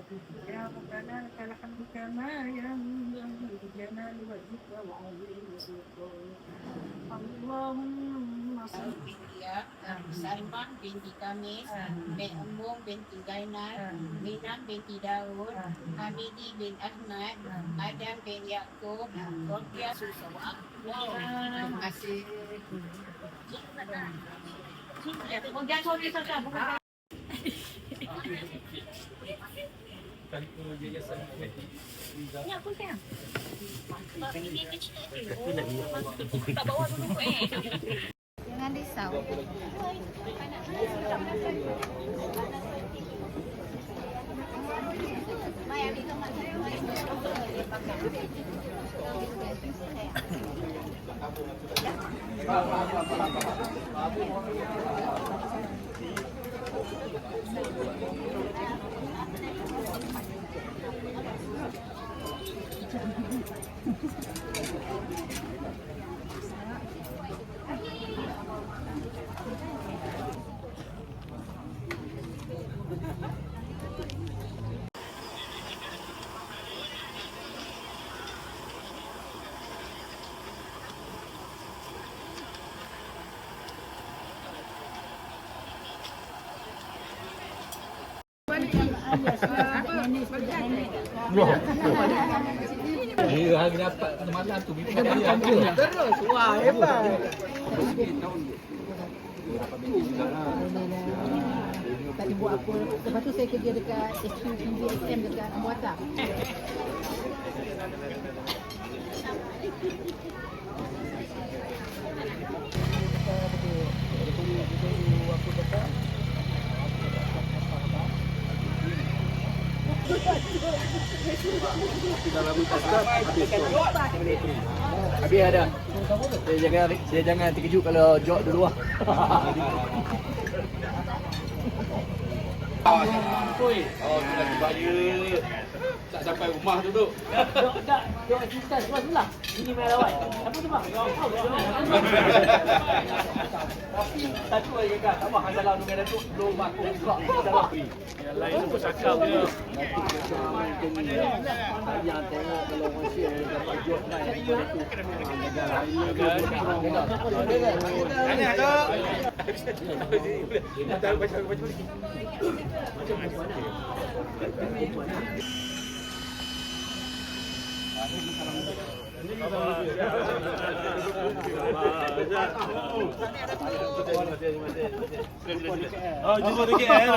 يا ربنا لك الحمد كما ينبغي لجلال وجهك وعظيم سلطانك اللهم صل Bintia, Salman binti Kamis, bin Embung binti Zainal, Minam binti Daud, Hamidi bin Ahmad, Adam bin Yaakob, Rokia Susawak. Wow, terima kasih. Jangan sorry saja, Bukan Ni apa kan? Jangan Dia hari dapat malam tu dia. Terus. Wah, hebat. Tadi buat apa Lepas tu saya kerja dekat HQ SM Habis ada. Saya jangan saya jangan terkejut kalau jok dulu lah. Oh, sudah kebaya. Tak sampai rumah tu. Dok, dok, dok cerita sebelah sebelah Ini main lawan Apa tu bang? Tapi satu kan Tak mahu dalam dengan Datuk Belum buka dalam Yang lain tu bercakap tu. Tanya tu. Oh, jumpa dekat eh.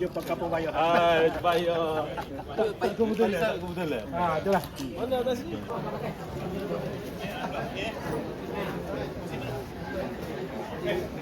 Jumpa kampung bayar. Ah, bayar. Kebetulan. Kebetulan. Ah, itulah. Mana atas sini? Baik,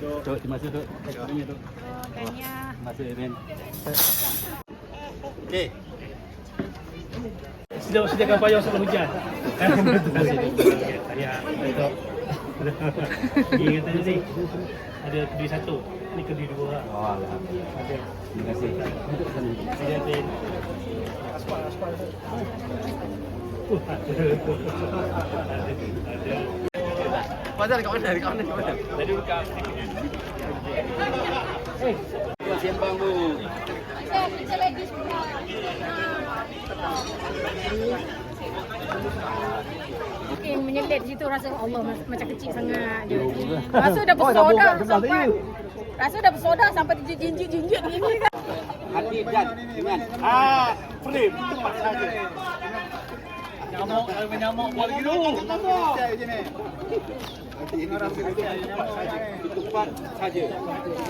Tok, terima kasih Tok. Terima Tok. Tanya. Terima kasih Ben. Okey. sedia sediakan payung sebelum hujan. Okey, Saya untuk Gigi kata tadi ada kedui satu. Ni kedui dua lah. Oh, alhamdulillah. Ada. Terima kasih. Dia ada Aspal, aspal. Uh, ada. Ada. Fazal kat mana? Dekat mana? Kat mana? Tadi buka Sembang bu. Mungkin menyelit situ rasa Allah macam kecil sangat je. Rasa dah bersoda sampai Rasa dah bersoda sampai jinjit-jinjit gini kan. Hati dan dengan. Ah, frame tepat saja. Nyamuk, ada eh, menyamuk buat lagi tu. Nanti ini rasa dia cepat saja. Cepat saja.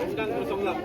Sedang kosonglah.